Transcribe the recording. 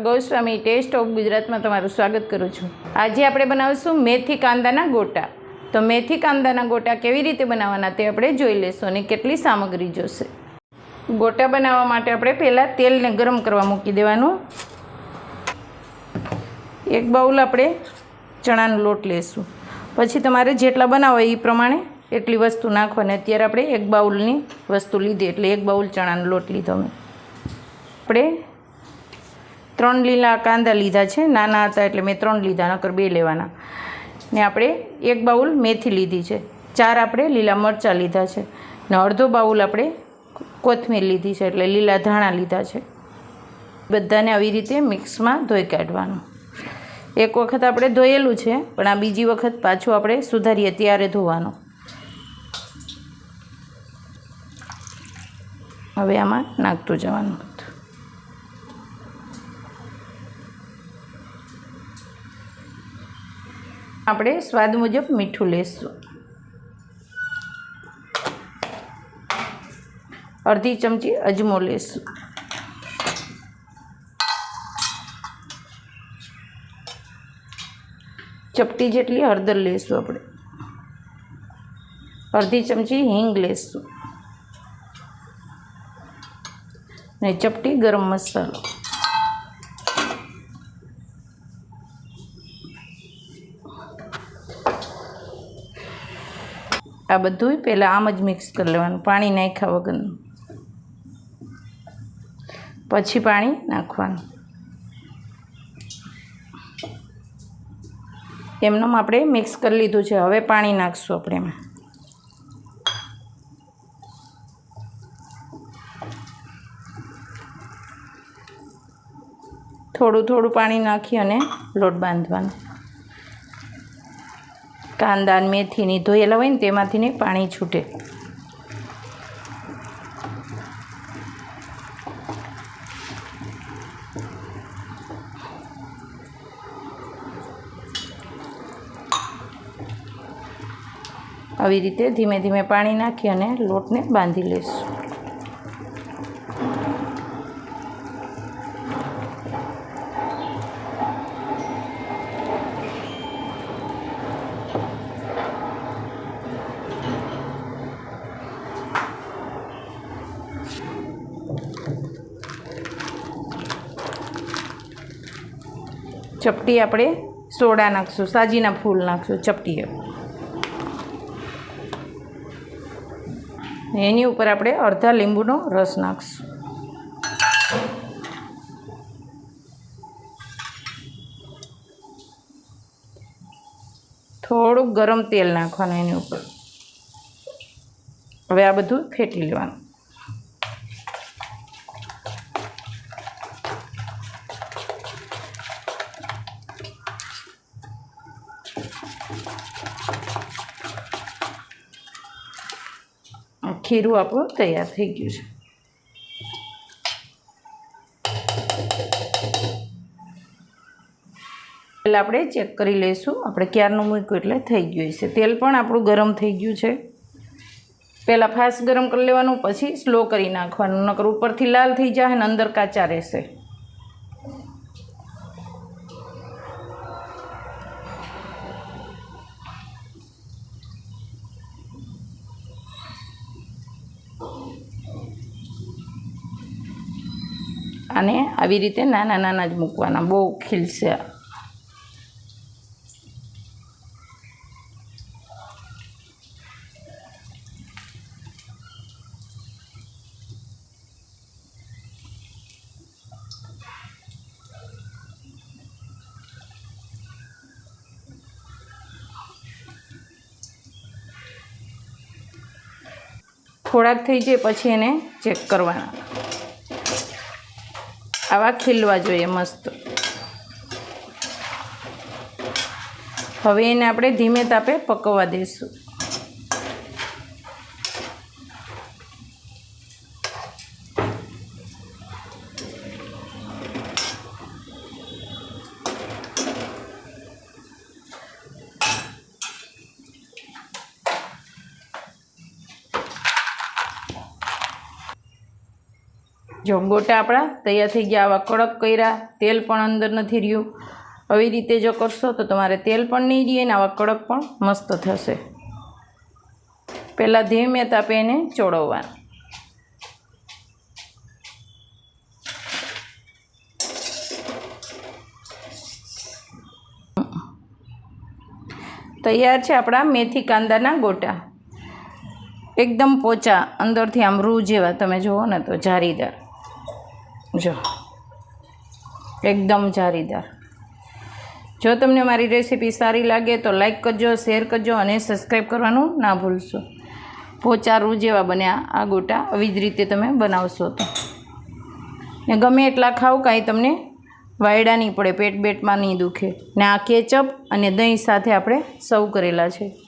Goswami test of ગુજરાતમાં તમારું સ્વાગત કરું છું. આજે આપણે બનાવીશું મેથી કાંદાના ગોટા. તો મેથી કાંદાના ગોટા કેવી રીતે બનાવવાના તે આપણે જોઈ લઈશું અને કેટલી સામગ્રી જોશે. ગોટા બનાવવા માટે આપણે પહેલાં તેલને ગરમ કરવા મૂકી દેવાનું. એક બાઉલ આપણે ચણાનો લોટ લેશું. પછી તમારે જેટલા બનાવો એ પ્રમાણે એટલી વસ્તુ નાખવાની અત્યારે આપણે એક બાઉલની વસ્તુ લીધી, એટલે એક બાઉલ ચણાનો લોટ લીધો મેં આપણે ત્રણ લીલા કાંદા લીધા છે, નાના હતા એટલે મેં ત્રણ લીધા, નકર બે લેવાના. ને આપણે એક બાઉલ મેથી લીધી છે, ચાર આપણે લીલા મરચાં લીધા છે, ને અડધો બાઉલ આપણે કોથમીર લીધી છે, એટલે લીલા ધાણા લીધા છે. બધાને આવી રીતે મિક્સમાં ધોઈ કાઢવાનું. એક વખત આપણે ધોયેલું છે, પણ આ બીજી વખત પાછું આપણે સુધારીએ ત્યારે ધોવાનું. હવે આમાં નાખતું જવાનું. આપણે સ્વાદ મુજબ મીઠું લેશું. અડધી ચમચી અજમો લેશું. ચપટી જેટલી હળદર લેશું આપણે. અડધી ચમચી હિંગ લેશું. ને ચપટી ગરમ મસાલો. આ બધું પહેલાં આમ જ મિક્સ કરી લેવાનું, પાણી નાખ્યા વગરનું પછી પાણી નાખવાનું. એમનેમ આપણે મિક્સ કરી લીધું છે, હવે પાણી નાખશું આપણે એમાં. થોડું થોડું પાણી નાખી અને લોટ બાંધવાનો. કાંદા મેથીની ધોયેલા હોય ને તેમાંથી ને પાણી છૂટે. આવી રીતે ધીમે ધીમે પાણી નાખી અને લોટને બાંધી લઈશું ચપટી આપણે સોડા નાખશું, સાજીના ફૂલ નાખશું ચપટીએ એની ઉપર આપણે અડધા લીંબુનો રસ નાખશું. થોડુંક ગરમ તેલ નાખવાનું એની ઉપર. હવે આ બધું ફેંટી લેવાનું. ખીરું આપણું તૈયાર થઈ ગયું છે. પહેલાં આપણે ચેક કરી લઈશું, આપણે ક્યારનું મૂક્યું એટલે થઈ ગયું છે તેલ પણ આપણું ગરમ થઈ ગયું છે. પહેલાં ફાસ્ટ ગરમ કરી લેવાનું, પછી સ્લો કરી નાખવાનું, નકર ઉપરથી લાલ થઈ જાય ને અંદર કાચા રહેશે. અને આવી રીતે નાના નાના જ મૂકવાના. બહુ ખીલશે થોડાક થઈ જાય પછી એને ચેક કરવાના. આવા ખીલવા જોઈએ મસ્ત. હવે એને આપણે ધીમે તાપે પકવવા દઈશું જો ગોટા આપણા તૈયાર થઈ ગયા. આવા કડક કર્યા. તેલ પણ અંદર નથી રહ્યું. આવી રીતે જો કરશો તો તમારે તેલ પણ નહીં રહે ને આવા કડક પણ મસ્ત થશે. પહેલાં ધીમે તાપે એને ચોળવવા તૈયાર છે આપણા મેથી કાંદાના ગોટા. એકદમ પોચા, અંદરથી આમ રૂ જેવા. તમે જુઓ ને તો જારીદાર. જો. એકદમ જારીદાર. જો તમને મારી રેસીપી સારી લાગે તો લાઈક કરજો, શેર કરજો અને સબસ્ક્રાઈબ કરવાનું ના ભૂલશો. પોચારું જેવા બન્યા આ ગોટા આવી જ રીતે તમે બનાવશો તો. ને ગમે એટલા ખાવ, કાંઈ તમને વાયડા નહીં પડે, પેટ બેટમાં નહીં દુખે. ને આ કેચઅપ અને દહીં સાથે આપણે સર્વ કરેલા છે.